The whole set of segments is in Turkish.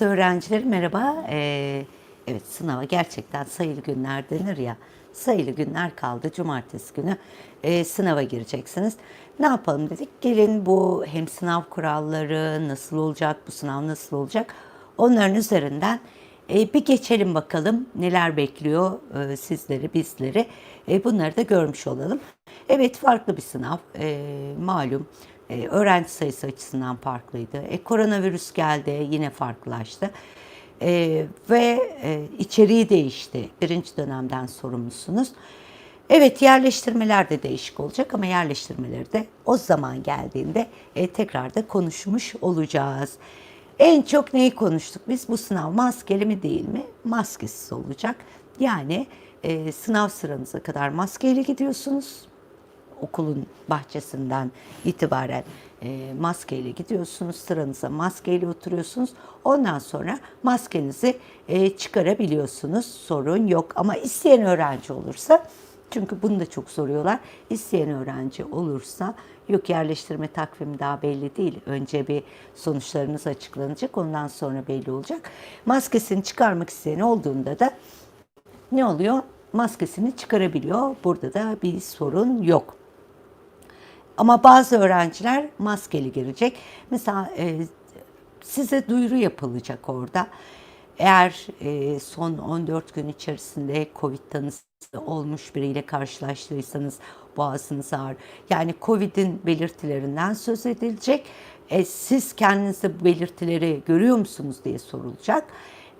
Öğrencilerim merhaba. Ee, evet sınava gerçekten sayılı günler denir ya. Sayılı günler kaldı. Cumartesi günü e, sınava gireceksiniz. Ne yapalım dedik? Gelin bu hem sınav kuralları nasıl olacak, bu sınav nasıl olacak? Onların üzerinden e, bir geçelim bakalım neler bekliyor e, sizleri, bizleri. E, bunları da görmüş olalım. Evet farklı bir sınav. E, malum e, öğrenci sayısı açısından farklıydı. E, koronavirüs geldi yine farklılaştı. E, ve e, içeriği değişti. Birinci dönemden sorumlusunuz. Evet yerleştirmeler de değişik olacak ama yerleştirmeleri de o zaman geldiğinde e, tekrar da konuşmuş olacağız. En çok neyi konuştuk biz? Bu sınav maskeli mi değil mi? Maskesiz olacak. Yani e, sınav sıranıza kadar maskeyle gidiyorsunuz okulun bahçesinden itibaren e, maskeyle gidiyorsunuz. Sıranıza maskeyle oturuyorsunuz. Ondan sonra maskenizi e, çıkarabiliyorsunuz. Sorun yok. Ama isteyen öğrenci olursa çünkü bunu da çok soruyorlar. İsteyen öğrenci olursa yok yerleştirme takvimi daha belli değil. Önce bir sonuçlarınız açıklanacak. Ondan sonra belli olacak. Maskesini çıkarmak isteyen olduğunda da ne oluyor? Maskesini çıkarabiliyor. Burada da bir sorun yok. Ama bazı öğrenciler maskeli girecek. Mesela e, size duyuru yapılacak orada. Eğer e, son 14 gün içerisinde Covid tanısı olmuş biriyle karşılaştıysanız boğazınız ağrı. Yani Covid'in belirtilerinden söz edilecek. E, siz kendinizde bu belirtileri görüyor musunuz diye sorulacak.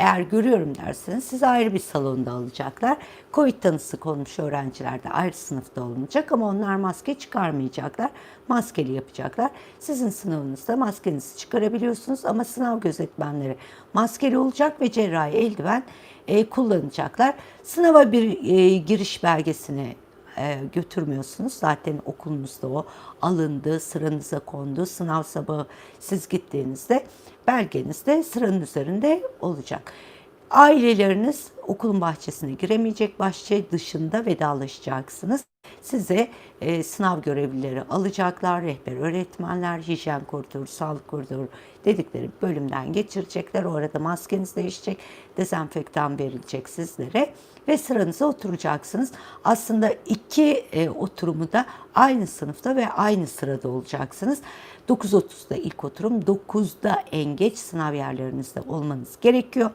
Eğer görüyorum derseniz sizi ayrı bir salonda alacaklar. Covid tanısı konmuş öğrenciler de ayrı sınıfta olunacak ama onlar maske çıkarmayacaklar. Maskeli yapacaklar. Sizin sınavınızda maskenizi çıkarabiliyorsunuz ama sınav gözetmenleri maskeli olacak ve cerrahi eldiven e, kullanacaklar. Sınava bir e, giriş belgesini götürmüyorsunuz. Zaten okulunuzda o alındı, sıranıza kondu. Sınav sabahı siz gittiğinizde belgeniz de sıranın üzerinde olacak. Aileleriniz okulun bahçesine giremeyecek, bahçe dışında vedalaşacaksınız. Size e, sınav görevlileri alacaklar, rehber öğretmenler, hijyen koridoru, sağlık koridoru dedikleri bölümden geçirecekler. O arada maskeniz değişecek, dezenfektan verilecek sizlere ve sıranıza oturacaksınız. Aslında iki e, oturumu da aynı sınıfta ve aynı sırada olacaksınız. 9.30'da ilk oturum, 9'da en geç sınav yerlerinizde olmanız gerekiyor.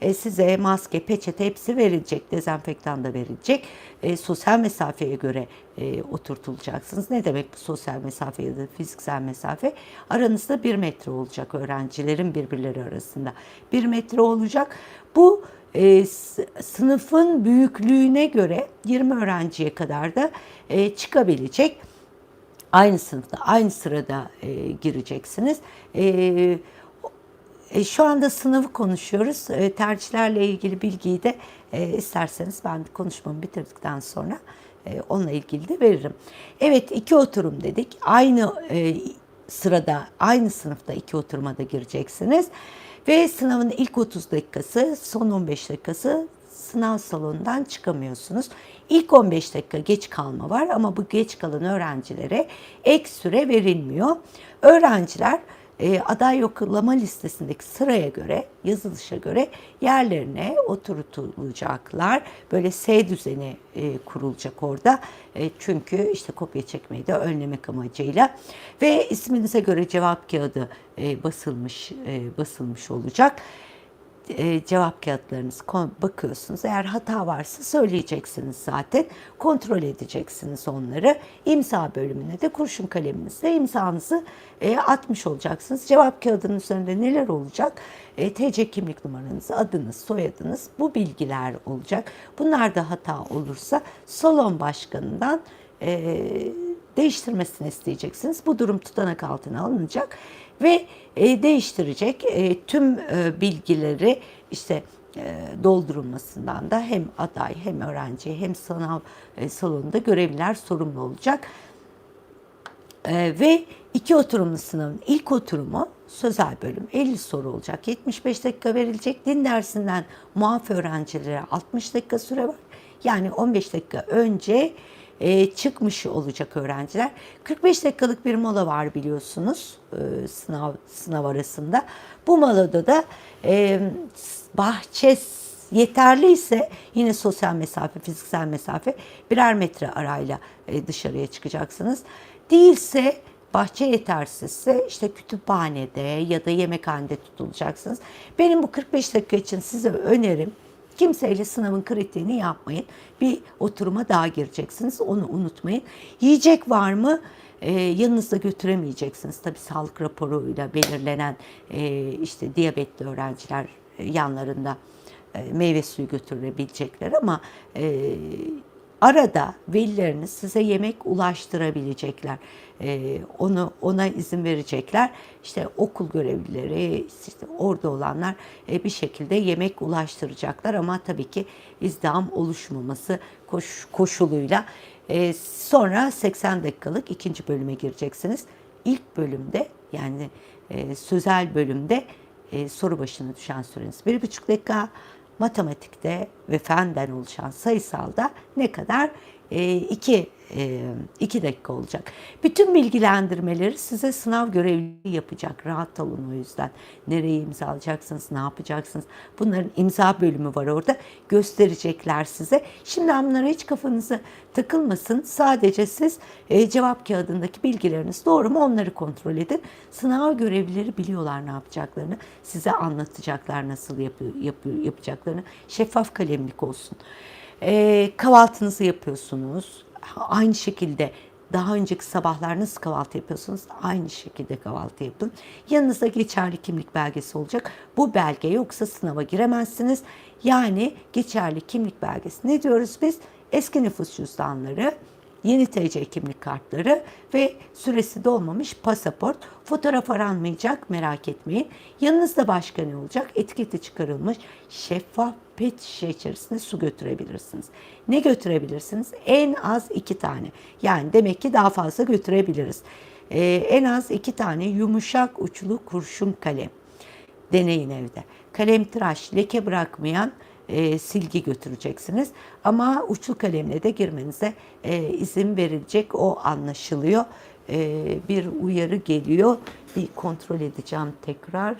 E, size maske, peçete hepsi verilecek, dezenfektan da verilecek. E, sosyal mesafeye göre e, oturtulacaksınız. Ne demek bu sosyal mesafe ya da fiziksel mesafe? Aranızda bir metre olacak öğrencilerin birbirleri arasında. Bir metre olacak. Bu e, sınıfın büyüklüğüne göre 20 öğrenciye kadar da e, çıkabilecek. Aynı sınıfta, aynı sırada e, gireceksiniz. E, e, şu anda sınavı konuşuyoruz. E, tercihlerle ilgili bilgiyi de e, isterseniz ben konuşmamı bitirdikten sonra e, onunla ilgili de veririm. Evet iki oturum dedik. Aynı e, sırada, aynı sınıfta iki oturuma da gireceksiniz. Ve sınavın ilk 30 dakikası, son 15 dakikası sınav salonundan çıkamıyorsunuz. İlk 15 dakika geç kalma var ama bu geç kalan öğrencilere ek süre verilmiyor. Öğrenciler e, aday yoklama listesindeki sıraya göre, yazılışa göre yerlerine oturtulacaklar. Böyle S düzeni e, kurulacak orada. E, çünkü işte kopya çekmeyi de önlemek amacıyla. Ve isminize göre cevap kağıdı e, basılmış e, basılmış olacak e, cevap kağıtlarınız bakıyorsunuz. Eğer hata varsa söyleyeceksiniz zaten. Kontrol edeceksiniz onları. İmza bölümüne de kurşun kaleminizle imzanızı e, atmış olacaksınız. Cevap kağıdının üzerinde neler olacak? E, TC kimlik numaranız, adınız, soyadınız bu bilgiler olacak. Bunlar da hata olursa salon başkanından e, değiştirmesini isteyeceksiniz. Bu durum tutanak altına alınacak ve e, değiştirecek e, tüm e, bilgileri işte e, doldurulmasından da hem aday hem öğrenci hem sınav e, salonunda görevliler sorumlu olacak. E, ve iki oturumlu sınavın ilk oturumu sözel bölüm 50 soru olacak. 75 dakika verilecek. Din dersinden muaf öğrencilere 60 dakika süre var. Yani 15 dakika önce e, çıkmış olacak öğrenciler. 45 dakikalık bir mola var biliyorsunuz e, sınav sınav arasında. Bu molada da e, bahçe yeterli ise yine sosyal mesafe, fiziksel mesafe birer metre arayla e, dışarıya çıkacaksınız. Değilse bahçe yetersizse işte kütüphanede ya da yemekhanede tutulacaksınız. Benim bu 45 dakika için size önerim kimseyle sınavın kritiğini yapmayın. Bir oturuma daha gireceksiniz. Onu unutmayın. Yiyecek var mı? Ee, yanınızda götüremeyeceksiniz. Tabii sağlık raporuyla belirlenen e, işte diyabetli öğrenciler e, yanlarında e, meyve suyu götürebilecekler ama e, arada velileriniz size yemek ulaştırabilecekler. E, onu ona izin verecekler. İşte okul görevlileri, işte orada olanlar e, bir şekilde yemek ulaştıracaklar ama tabii ki izdiham oluşmaması koş, koşuluyla. E, sonra 80 dakikalık ikinci bölüme gireceksiniz. İlk bölümde yani e, sözel bölümde e, soru başına düşen süreniz bir buçuk dakika matematikte ve fenden oluşan sayısalda ne kadar? 2 e, 2 dakika olacak. Bütün bilgilendirmeleri size sınav görevliliği yapacak. Rahat olun o yüzden. Nereye imza alacaksınız, ne yapacaksınız? Bunların imza bölümü var orada. Gösterecekler size. Şimdi bunlara hiç kafanızı takılmasın. Sadece siz e, cevap kağıdındaki bilgileriniz doğru mu onları kontrol edin. Sınav görevlileri biliyorlar ne yapacaklarını. Size anlatacaklar nasıl yap, yap, yapacaklarını. Şeffaf kalemlik olsun. E, kahvaltınızı yapıyorsunuz. Aynı şekilde daha önceki sabahlar nasıl kahvaltı yapıyorsunuz? Aynı şekilde kahvaltı yapın. Yanınızda geçerli kimlik belgesi olacak. Bu belge yoksa sınava giremezsiniz. Yani geçerli kimlik belgesi. Ne diyoruz biz? Eski nüfus cüzdanları, yeni TC kimlik kartları ve süresi dolmamış pasaport. Fotoğraf aranmayacak merak etmeyin. Yanınızda başka ne olacak? Etiketi çıkarılmış şeffaf pet şişe içerisinde su götürebilirsiniz. Ne götürebilirsiniz? En az iki tane. Yani demek ki daha fazla götürebiliriz. Ee, en az iki tane yumuşak uçlu kurşun kalem. Deneyin evde. Kalem tıraş, leke bırakmayan e, silgi götüreceksiniz. Ama uçlu kalemle de girmenize e, izin verilecek o anlaşılıyor. E, bir uyarı geliyor. Bir kontrol edeceğim tekrar.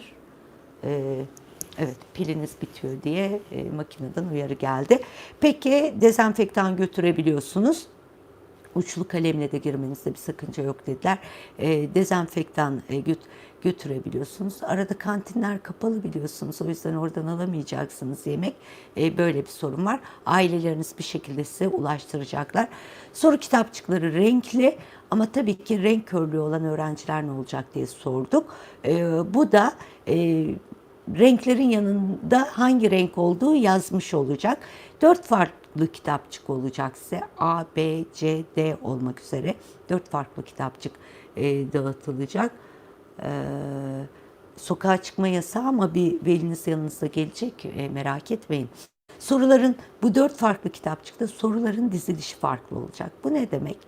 E, evet piliniz bitiyor diye e, makineden uyarı geldi. Peki dezenfektan götürebiliyorsunuz uçlu kalemle de girmenizde bir sakınca yok dediler. E, dezenfektan e, göt, götürebiliyorsunuz. Arada kantinler kapalı biliyorsunuz. O yüzden oradan alamayacaksınız yemek. E, böyle bir sorun var. Aileleriniz bir şekilde size ulaştıracaklar. Soru kitapçıkları renkli ama tabii ki renk körlüğü olan öğrenciler ne olacak diye sorduk. E, bu da e, renklerin yanında hangi renk olduğu yazmış olacak. Dört farklı kitapçık olacak size. A, B, C, D olmak üzere dört farklı kitapçık e, dağıtılacak. E, sokağa çıkma yasağı ama bir veliniz yanınızda gelecek e, merak etmeyin. Soruların bu dört farklı kitapçıkta soruların dizilişi farklı olacak. Bu ne demek?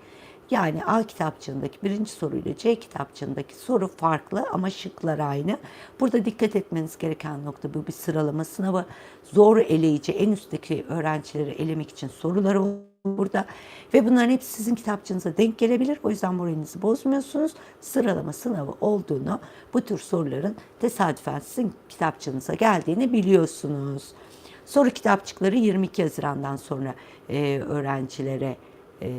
Yani A kitapçığındaki birinci soruyla C kitapçığındaki soru farklı ama şıklar aynı. Burada dikkat etmeniz gereken nokta bu bir sıralama sınavı. Zor eleyici en üstteki öğrencileri elemek için soruları burada. Ve bunların hepsi sizin kitapçığınıza denk gelebilir. O yüzden moralinizi bozmuyorsunuz. Sıralama sınavı olduğunu, bu tür soruların tesadüfen sizin kitapçığınıza geldiğini biliyorsunuz. Soru kitapçıkları 22 Haziran'dan sonra e, öğrencilere e,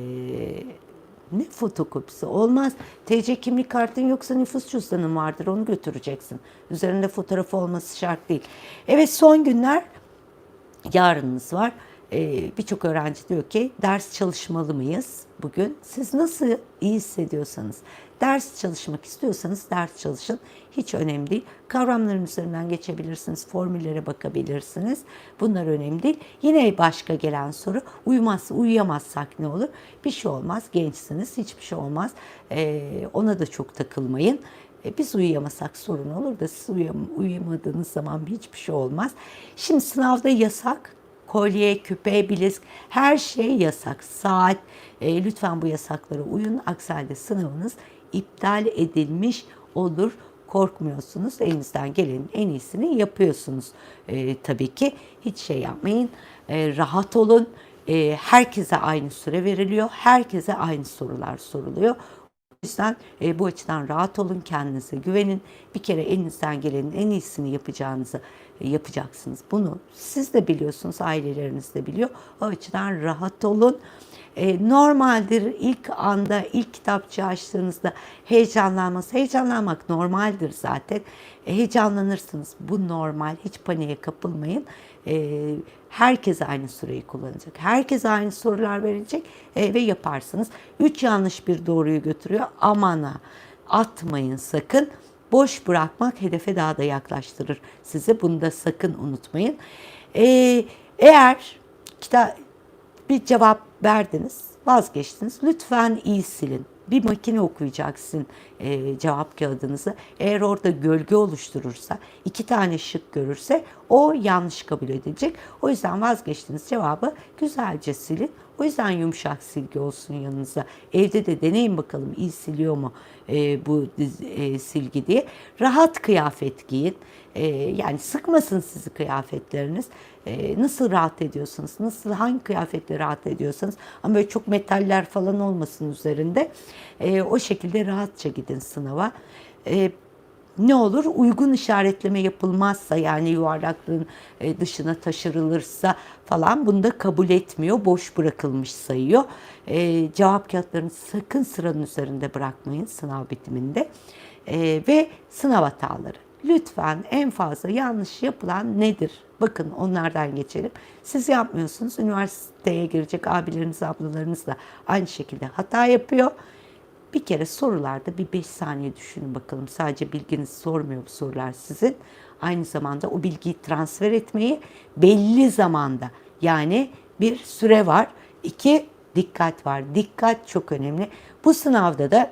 ne fotokopisi olmaz. TC kimlik kartın yoksa nüfus cüzdanın vardır onu götüreceksin. Üzerinde fotoğrafı olması şart değil. Evet son günler yarınınız var. Ee, Birçok öğrenci diyor ki ders çalışmalı mıyız bugün? Siz nasıl iyi hissediyorsanız, ders çalışmak istiyorsanız ders çalışın. Hiç önemli değil. Kavramların üzerinden geçebilirsiniz, formüllere bakabilirsiniz. Bunlar önemli değil. Yine başka gelen soru, uyumaz, uyuyamazsak ne olur? Bir şey olmaz, gençsiniz, hiçbir şey olmaz. Ee, ona da çok takılmayın. E, biz uyuyamasak sorun olur da siz uyuyam uyuyamadığınız zaman hiçbir şey olmaz. Şimdi sınavda yasak kolye, küpe, bilezik her şey yasak. Saat e, lütfen bu yasaklara uyun. Aksi halde sınavınız iptal edilmiş olur. Korkmuyorsunuz. Elinizden gelenin en iyisini yapıyorsunuz. E, tabii ki hiç şey yapmayın. E, rahat olun. e, herkese aynı süre veriliyor. Herkese aynı sorular soruluyor. Yüzden e, bu açıdan rahat olun, kendinize güvenin. Bir kere elinizden gelenin en iyisini yapacağınızı e, yapacaksınız. Bunu siz de biliyorsunuz, aileleriniz de biliyor. O açıdan rahat olun. E, normaldir ilk anda, ilk kitapçı açtığınızda heyecanlanması. Heyecanlanmak normaldir zaten. E, heyecanlanırsınız. Bu normal. Hiç paniğe kapılmayın. E, herkes aynı süreyi kullanacak. Herkes aynı sorular verecek e, ve yaparsınız. Üç yanlış bir doğruyu götürüyor. Amana atmayın sakın. Boş bırakmak hedefe daha da yaklaştırır sizi. Bunu da sakın unutmayın. E, eğer kitap bir cevap verdiniz, vazgeçtiniz. Lütfen iyi silin. Bir makine okuyacak sizin e, cevap kağıdınızı. Eğer orada gölge oluşturursa, iki tane şık görürse o yanlış kabul edilecek. O yüzden vazgeçtiğiniz cevabı güzelce silin. O yüzden yumuşak silgi olsun yanınıza. Evde de deneyin bakalım iyi siliyor mu e, bu e, silgi diye. Rahat kıyafet giyin. E, yani sıkmasın sizi kıyafetleriniz. E, nasıl rahat ediyorsanız, nasıl hangi kıyafetle rahat ediyorsanız ama böyle çok metaller falan olmasın üzerinde. E, o şekilde rahatça gidin sınava. E, ne olur? Uygun işaretleme yapılmazsa yani yuvarlaklığın e, dışına taşırılırsa falan bunu da kabul etmiyor. Boş bırakılmış sayıyor. E, cevap kağıtlarını sakın sıranın üzerinde bırakmayın sınav bitiminde. E, ve sınav hataları. Lütfen en fazla yanlış yapılan nedir? Bakın onlardan geçelim. Siz yapmıyorsunuz. Üniversiteye girecek abileriniz, ablalarınız da aynı şekilde hata yapıyor. Bir kere sorularda bir 5 saniye düşünün bakalım. Sadece bilginizi sormuyor bu sorular sizin. Aynı zamanda o bilgiyi transfer etmeyi belli zamanda yani bir süre var. İki dikkat var. Dikkat çok önemli. Bu sınavda da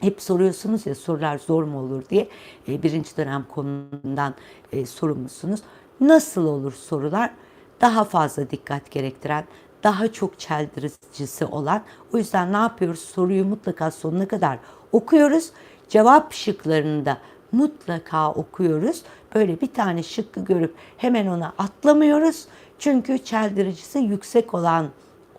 hep soruyorsunuz ya sorular zor mu olur diye e, birinci dönem konumundan e, sorumlusunuz. Nasıl olur sorular? Daha fazla dikkat gerektiren, daha çok çeldiricisi olan. O yüzden ne yapıyoruz? Soruyu mutlaka sonuna kadar okuyoruz. Cevap şıklarını da mutlaka okuyoruz. Böyle bir tane şıkkı görüp hemen ona atlamıyoruz. Çünkü çeldiricisi yüksek olan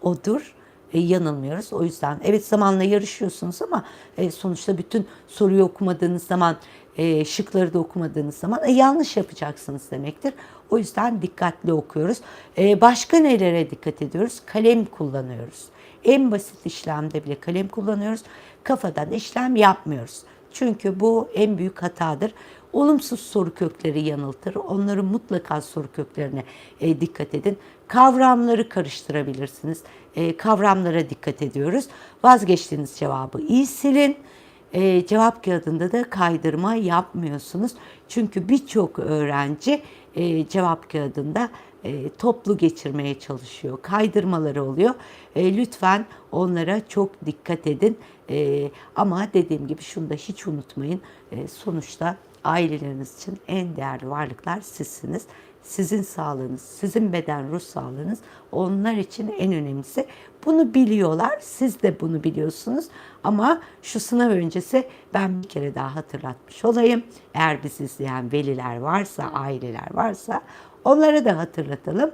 odur. E, yanılmıyoruz. O yüzden evet zamanla yarışıyorsunuz ama e, sonuçta bütün soruyu okumadığınız zaman e, şıkları da okumadığınız zaman e, yanlış yapacaksınız demektir. O yüzden dikkatli okuyoruz. E, başka nelere dikkat ediyoruz? Kalem kullanıyoruz. En basit işlemde bile kalem kullanıyoruz. Kafadan işlem yapmıyoruz. Çünkü bu en büyük hatadır. Olumsuz soru kökleri yanıltır. Onların mutlaka soru köklerine e, dikkat edin. Kavramları karıştırabilirsiniz. E, kavramlara dikkat ediyoruz. Vazgeçtiğiniz cevabı iyi silin. E, cevap kağıdında da kaydırma yapmıyorsunuz. Çünkü birçok öğrenci e, cevap kağıdında e, toplu geçirmeye çalışıyor. Kaydırmaları oluyor. E, lütfen onlara çok dikkat edin. E, ama dediğim gibi şunu da hiç unutmayın. E, sonuçta aileleriniz için en değerli varlıklar sizsiniz. Sizin sağlığınız, sizin beden ruh sağlığınız onlar için en önemlisi. Bunu biliyorlar, siz de bunu biliyorsunuz. Ama şu sınav öncesi ben bir kere daha hatırlatmış olayım. Eğer bizi izleyen veliler varsa, aileler varsa onlara da hatırlatalım.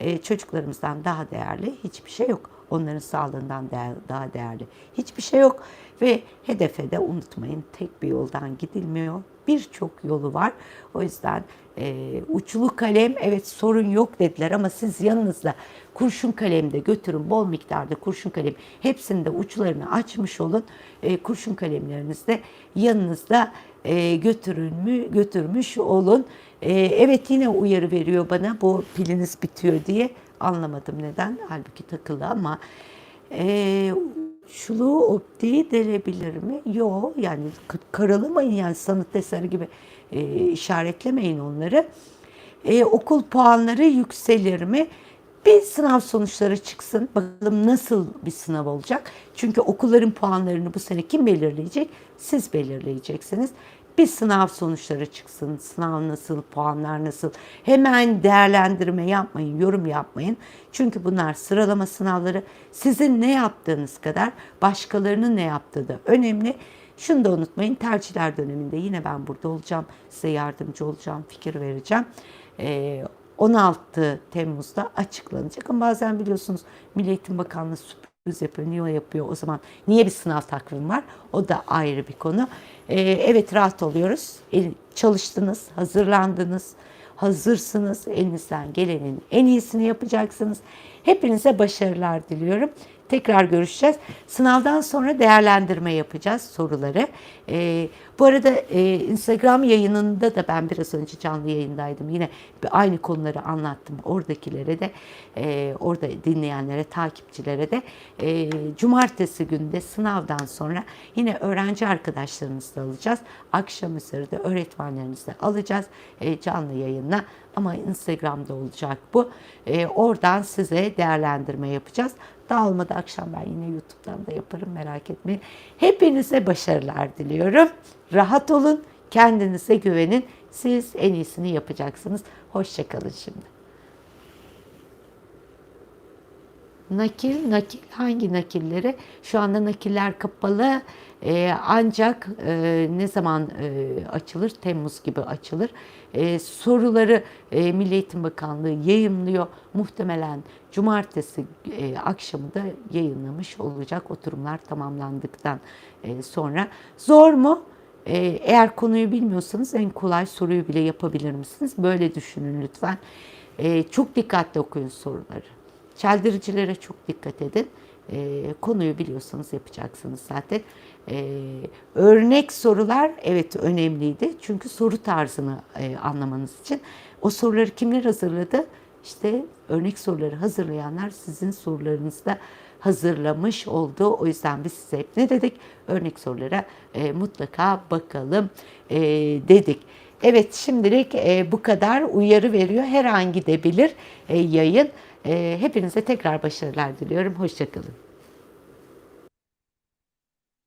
Ee, çocuklarımızdan daha değerli hiçbir şey yok. Onların sağlığından daha değerli hiçbir şey yok. Ve hedefe de unutmayın tek bir yoldan gidilmiyor. Birçok yolu var. O yüzden e, uçlu kalem evet sorun yok dediler ama siz yanınızda kurşun kalem de götürün bol miktarda kurşun kalem hepsinde uçlarını açmış olun. E, kurşun kalemleriniz de yanınızda e, götürün mü götürmüş olun. E, evet yine uyarı veriyor bana bu piliniz bitiyor diye anlamadım neden halbuki takılı ama e, şuluğu optiği delebilir mi? Yok yani karalamayın yani sanat eseri gibi e, işaretlemeyin onları. E, okul puanları yükselir mi? Bir sınav sonuçları çıksın. Bakalım nasıl bir sınav olacak. Çünkü okulların puanlarını bu sene kim belirleyecek? Siz belirleyeceksiniz. Bir sınav sonuçları çıksın. Sınav nasıl, puanlar nasıl? Hemen değerlendirme yapmayın, yorum yapmayın. Çünkü bunlar sıralama sınavları. Sizin ne yaptığınız kadar başkalarının ne yaptığı da önemli. Şunu da unutmayın tercihler döneminde yine ben burada olacağım. Size yardımcı olacağım, fikir vereceğim. Ee, 16 Temmuz'da açıklanacak. Ama bazen biliyorsunuz Milli Eğitim Bakanlığı Niye yapıyor o zaman? Niye bir sınav takvimi var? O da ayrı bir konu. Ee, evet rahat oluyoruz. Çalıştınız, hazırlandınız, hazırsınız. Elinizden gelenin en iyisini yapacaksınız. Hepinize başarılar diliyorum. Tekrar görüşeceğiz. Sınavdan sonra değerlendirme yapacağız soruları. Ee, bu arada e, Instagram yayınında da ben biraz önce canlı yayındaydım. Yine aynı konuları anlattım. Oradakilere de, e, orada dinleyenlere, takipçilere de. E, cumartesi günde sınavdan sonra yine öğrenci arkadaşlarımızla alacağız. Akşam üzeri de öğretmenlerimizle alacağız e, canlı yayınla. Ama Instagram'da olacak bu. E, oradan size değerlendirme yapacağız. Dağılmadı akşam ben yine YouTube'dan da yaparım merak etmeyin. Hepinize başarılar diliyorum. Rahat olun, kendinize güvenin. Siz en iyisini yapacaksınız. Hoşçakalın şimdi. Nakil, nakil hangi nakilleri? Şu anda nakiller kapalı. Ee, ancak e, ne zaman e, açılır? Temmuz gibi açılır. E, soruları e, Milli Eğitim Bakanlığı yayınlıyor. Muhtemelen cumartesi e, akşamı da yayınlamış olacak oturumlar tamamlandıktan e, sonra. Zor mu? E, eğer konuyu bilmiyorsanız en kolay soruyu bile yapabilir misiniz? Böyle düşünün lütfen. E, çok dikkatli okuyun soruları. Çeldiricilere çok dikkat edin. E, konuyu biliyorsanız yapacaksınız zaten. E, örnek sorular evet önemliydi. Çünkü soru tarzını e, anlamanız için. O soruları kimler hazırladı? İşte örnek soruları hazırlayanlar sizin sorularınızda hazırlamış oldu. O yüzden biz size hep ne dedik? Örnek sorulara e, mutlaka bakalım e, dedik. Evet şimdilik e, bu kadar uyarı veriyor. Her an gidebilir e, yayın. E, hepinize tekrar başarılar diliyorum. Hoşçakalın.